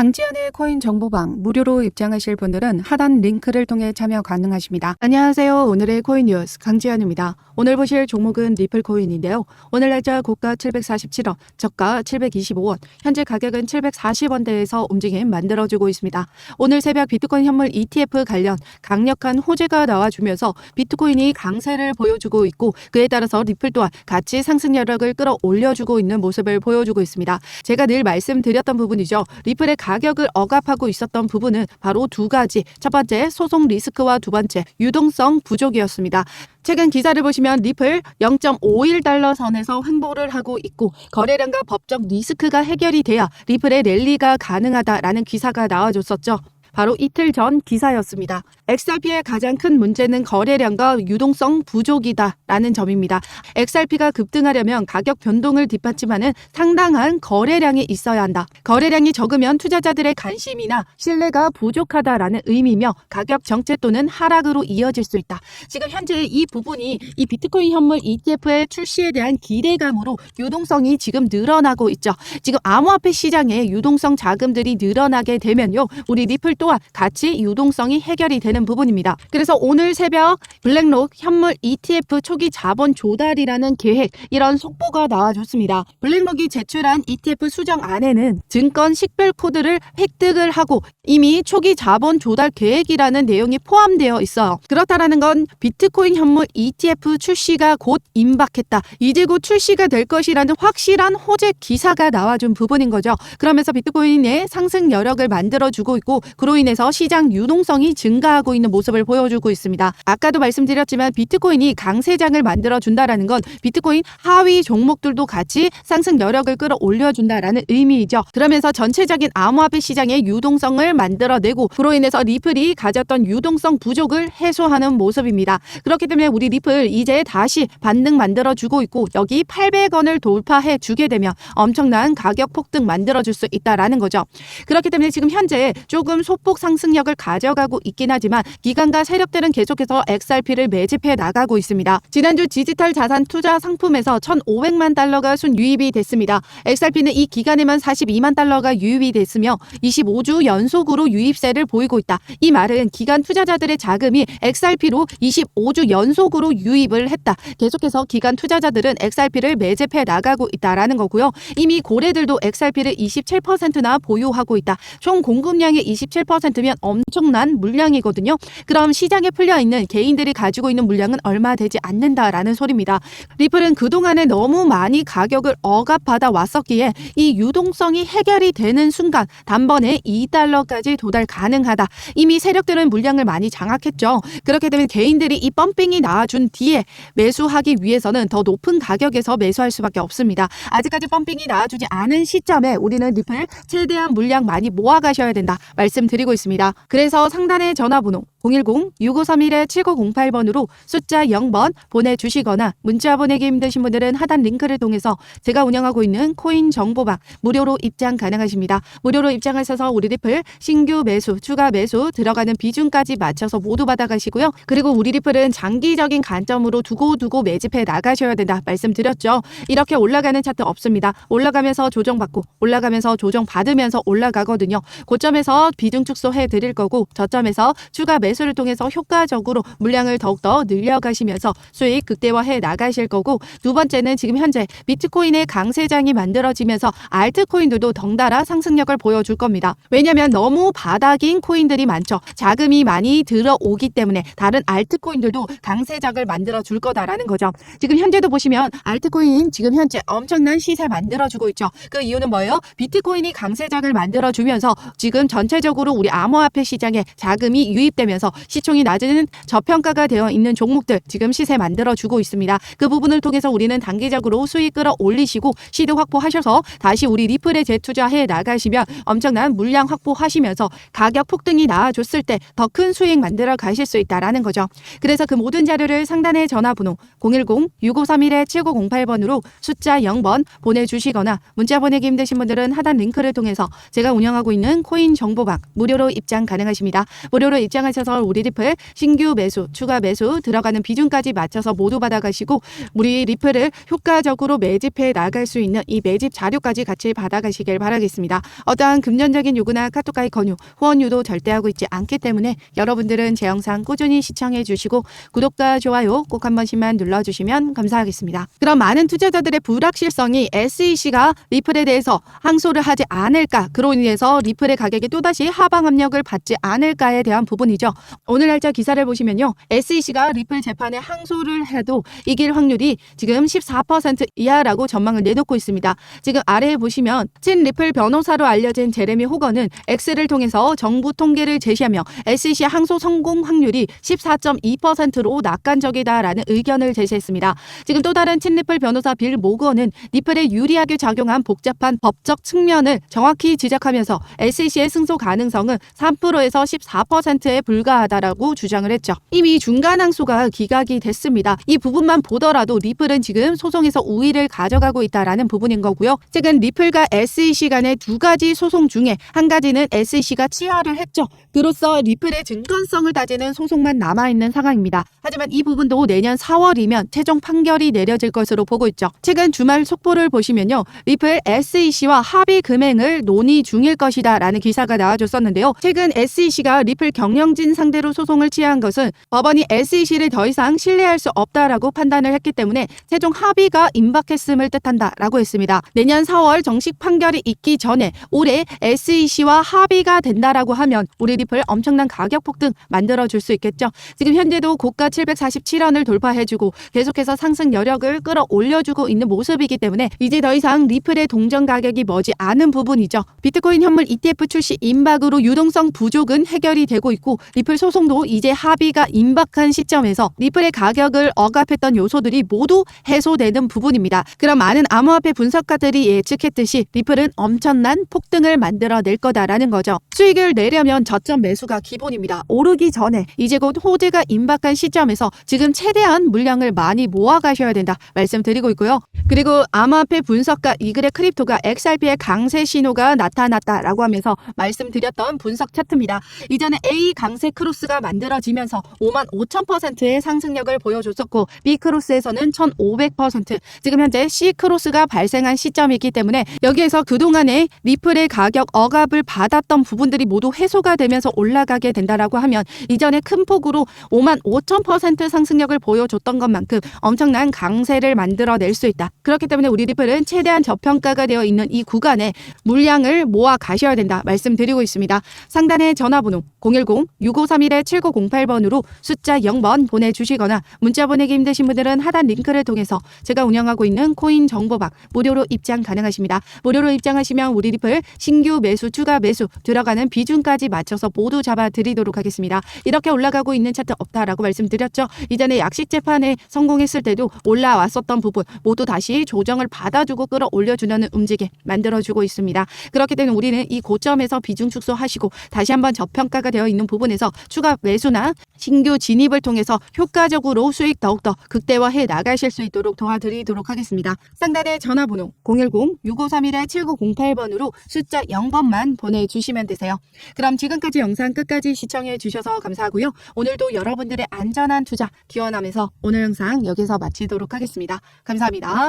강지연의 코인 정보방 무료로 입장하실 분들은 하단 링크를 통해 참여 가능하십니다. 안녕하세요. 오늘의 코인 뉴스 강지연입니다. 오늘 보실 종목은 리플 코인인데요. 오늘 날짜 고가 747원, 저가 725원, 현재 가격은 740원대에서 움직임 만들어주고 있습니다. 오늘 새벽 비트코인 현물 ETF 관련 강력한 호재가 나와주면서 비트코인이 강세를 보여주고 있고 그에 따라서 리플 또한 같이 상승 여력을 끌어올려주고 있는 모습을 보여주고 있습니다. 제가 늘 말씀드렸던 부분이죠. 리플의 가 격을 억압하고 있었던 부분은 바로 두 가지. 첫 번째, 소송 리스크와 두 번째, 유동성 부족이었습니다. 최근 기사를 보시면 리플 0.51달러 선에서 횡보를 하고 있고 거래량과 법적 리스크가 해결이 돼야 리플의 랠리가 가능하다라는 기사가 나와줬었죠. 바로 이틀 전 기사였습니다. XRP의 가장 큰 문제는 거래량과 유동성 부족이다라는 점입니다. XRP가 급등하려면 가격 변동을 뒷받침하는 상당한 거래량이 있어야 한다. 거래량이 적으면 투자자들의 관심이나 신뢰가 부족하다라는 의미며 가격 정체 또는 하락으로 이어질 수 있다. 지금 현재 이 부분이 이 비트코인 현물 ETF의 출시에 대한 기대감으로 유동성이 지금 늘어나고 있죠. 지금 암호화폐 시장에 유동성 자금들이 늘어나게 되면요. 우리 리플 또한 같이 유동성이 해결이 되는 부분입니다. 그래서 오늘 새벽 블랙록 현물 ETF 초기 자본 조달이라는 계획 이런 속보가 나와줬습니다. 블랙록이 제출한 ETF 수정 안에는 증권 식별 코드를 획득을 하고 이미 초기 자본 조달 계획이라는 내용이 포함되어 있어요. 그렇다라는 건 비트코인 현물 ETF 출시가 곧 임박했다. 이제 곧 출시가 될 것이라는 확실한 호재 기사가 나와준 부분인 거죠. 그러면서 비트코인의 상승 여력을 만들어주고 있고 그로 인해서 시장 유동성이 증가하고 있는 모습을 보여주고 있습니다. 아까도 말씀드렸지만 비트코인이 강세장을 만들어준다라는 건 비트코인 하위 종목들도 같이 상승 여력을 끌어올려준다라는 의미이죠. 그러면서 전체적인 암호화폐 시장의 유동성을 만들어내고 그로 인해서 리플이 가졌던 유동성 부족을 해소하는 모습입니다. 그렇기 때문에 우리 리플 이제 다시 반등 만들어주고 있고 여기 800원을 돌파해 주게 되면 엄청난 가격 폭등 만들어줄 수 있다라는 거죠. 그렇기 때문에 지금 현재 조금 소폭 상승력을 가져가고 있긴 하지만 기관과 세력들은 계속해서 XRP를 매집해 나가고 있습니다. 지난주 디지털 자산 투자 상품에서 1,500만 달러가 순유입이 됐습니다. XRP는 이 기간에만 42만 달러가 유입이 됐으며 25주 연속으로 유입세를 보이고 있다. 이 말은 기관 투자자들의 자금이 XRP로 25주 연속으로 유입을 했다. 계속해서 기관 투자자들은 XRP를 매집해 나가고 있다라는 거고요. 이미 고래들도 XRP를 27%나 보유하고 있다. 총 공급량의 27%면 엄청난 물량이거든요. 그럼 시장에 풀려 있는 개인들이 가지고 있는 물량은 얼마 되지 않는다라는 소리입니다. 리플은 그동안에 너무 많이 가격을 억압받아 왔었기에 이 유동성이 해결이 되는 순간 단번에 2달러까지 도달 가능하다. 이미 세력들은 물량을 많이 장악했죠. 그렇게 되면 개인들이 이 펌핑이 나와준 뒤에 매수하기 위해서는 더 높은 가격에서 매수할 수밖에 없습니다. 아직까지 펌핑이 나와주지 않은 시점에 우리는 리플 최대한 물량 많이 모아가셔야 된다 말씀드 리고 있습니다. 그래서 상단의 전화번호 010-6531-7908번으로 숫자 0번 보내주시거나 문자 보내기 힘드신 분들은 하단 링크를 통해서 제가 운영하고 있는 코인 정보방 무료로 입장 가능하십니다. 무료로 입장하셔서 우리 리플 신규 매수, 추가 매수 들어가는 비중까지 맞춰서 모두 받아가시고요. 그리고 우리 리플은 장기적인 관점으로 두고두고 매집해 나가셔야 된다 말씀드렸죠. 이렇게 올라가는 차트 없습니다. 올라가면서 조정받고 올라가면서 조정받으면서 올라가거든요. 고점에서 비중 축소해 드릴 거고 저점에서 추가 매수 를 통해서 효과적으로 물량을 더욱더 늘려가시면서 수익 극대화해 나가실 거고 두 번째는 지금 현재 비트코인의 강세장이 만들어지면서 알트코인들도 덩달아 상승력을 보여줄 겁니다. 왜냐하면 너무 바닥인 코인들이 많죠. 자금이 많이 들어오기 때문에 다른 알트코인들도 강세장을 만들어 줄 거다라는 거죠. 지금 현재도 보시면 알트코인 지금 현재 엄청난 시세 만들어주고 있죠. 그 이유는 뭐예요? 비트코인이 강세장을 만들어주면서 지금 전체적으로 우리 암호화폐 시장에 자금이 유입되 면서 시총이 낮은 저평가가 되어 있는 종목들 지금 시세 만들어주고 있습니다. 그 부분을 통해서 우리는 단기적으로 수익 끌어올리시고 시드 확보하셔서 다시 우리 리플에 재투자해 나가시면 엄청난 물량 확보하시면서 가격 폭등이 나와줬을 때 더 큰 수익 만들어 가실 수 있다라는 거죠. 그래서 그 모든 자료를 상단의 전화번호 010-6531-7908번으로 숫자 0번 보내주시거나 문자 보내기 힘드신 분들은 하단 링크를 통해서 제가 운영하고 있는 코인 정보방 무료로 입장 가능하십니다. 무료로 입장하셔서 주셔서 우리 리플 신규 매수, 추가 매수 들어가는 비중까지 맞춰서 모두 받아가시고 우리 리플을 효과적으로 매집해 나갈 수 있는 이 매집 자료까지 같이 받아가시길 바라겠습니다. 어떠한 금전적인 요구나 카톡과의 권유, 후원 유도 절대 하고 있지 않기 때문에 여러분들은 제 영상 꾸준히 시청해 주시고 구독과 좋아요 꼭 한 번씩만 눌러주시면 감사하겠습니다. 그럼 많은 투자자들의 불확실성이 SEC가 리플에 대해서 항소를 하지 않을까 그로 인해서 리플의 가격이 또다시 하방 압력을 받지 않을까에 대한 부분이죠. 오늘 날짜 기사를 보시면요. SEC가 리플 재판에 항소를 해도 이길 확률이 지금 14% 이하라고 전망을 내놓고 있습니다. 지금 아래에 보시면 친 리플 변호사로 알려진 제레미 호거는 X를 통해서 정부 통계를 제시하며 SEC 항소 성공 확률이 14.2%로 낙관적이다라는 의견을 제시했습니다. 지금 또 다른 친 리플 변호사 빌 모건은 리플에 유리하게 작용한 복잡한 법적 측면을 정확히 지적하면서 SEC의 승소 가능성은 3%에서 14%에 불과 하다라고 주장을 했죠. 이미 중간 항소가 기각이 됐습니다. 이 부분만 보더라도 리플은 지금 소송에서 우위를 가져가고 있다라는 부분인 거고요. 최근 리플과 SEC 간의 두 가지 소송 중에 한 가지는 SEC가 취하를 했죠. 그로써 리플의 증권성을 따지는 소송만 남아있는 상황입니다. 하지만 이 부분도 내년 4월이면 최종 판결이 내려질 것으로 보고 있죠. 최근 주말 속보를 보시면요. 리플 SEC와 합의 금액을 논의 중일 것이다 라는 기사가 나와줬었는데요. 최근 SEC가 리플 경영진 상대로 소송을 취한 것은 법원이 SEC를 더 이상 신뢰할 수 없다라고 판단을 했기 때문에 최종 합의가 임박했음을 뜻한다라고 했습니다. 내년 4월 정식 판결이 있기 전에 올해 SEC와 합의가 된다라고 하면 우리 리플 엄청난 가격 폭등 만들어 줄 수 있겠죠. 지금 현재도 고가 747원을 돌파해주고 계속해서 상승 여력을 끌어올려주고 있는 모습이기 때문에 이제 더 이상 리플의 동전 가격이 머지 않은 부분이죠. 비트코인 현물 ETF 출시 임박으로 유동성 부족은 해결이 되고 있고 리플 소송도 이제 합의가 임박한 시점에서 리플의 가격을 억압했던 요소들이 모두 해소되는 부분입니다. 그럼 많은 암호화폐 분석가들이 예측했듯이 리플은 엄청난 폭등을 만들어낼 거다라는 거죠. 수익을 내려면 저점 매수가 기본입니다. 오르기 전에 이제 곧 호재가 임박한 시점에서 지금 최대한 물량을 많이 모아가셔야 된다 말씀드리고 있고요. 그리고 암호화폐 분석가 이글의 크립토가 XRP의 강세 신호가 나타났다라고 하면서 말씀드렸던 분석 차트입니다. 이전에 A 강세 크로스가 만들어지면서 5만 5천 퍼센트의 상승력을 보여줬었고 B 크로스에서는 1,500% 지금 현재 C 크로스가 발생한 시점이기 때문에 여기에서 그동안에 리플의 가격 억압을 받았던 부분들이 모두 해소가 되면서 올라가게 된다라고 하면 이전에 큰 폭으로 5만 5천 퍼센트 상승력을 보여줬던 것만큼 엄청난 강세를 만들어낼 수 있다. 그렇기 때문에 우리 리플은 최대한 저평가가 되어 있는 이 구간에 물량을 모아 가셔야 된다 말씀드리고 있습니다. 상단의 전화번호 010-6531-7908번으로 숫자 0번 보내주시거나 문자 보내기 힘드신 분들은 하단 링크를 통해서 제가 운영하고 있는 코인 정보박 무료로 입장 가능하십니다. 무료로 입장하시면 우리 리플 신규 매수 추가 매수 들어가는 비중까지 맞춰서 모두 잡아드리도록 하겠습니다. 이렇게 올라가고 있는 차트 없다라고 말씀드렸죠. 이전에 약식 재판에 성공했을 때도 올라왔었던 부분 모두 다시 조정을 받아주고 끌어올려주는 움직임 만들어주고 있습니다. 그렇기 때문에 우리는 이 고점에서 비중 축소하시고 다시 한번 저평가가 되어 있는 부분에서 추가 매수나 신규 진입을 통해서 효과적으로 수익 더욱더 극대화해 나가실 수 있도록 도와드리도록 하겠습니다. 상단의 전화번호 010-6531-7908번으로 숫자 0번만 보내주시면 되세요. 그럼 지금까지 영상 끝까지 시청해 주셔서 감사하고요. 오늘도 여러분들의 안전한 투자 기원하면서 오늘 영상 여기서 마치도록 하겠습니다. 감사합니다.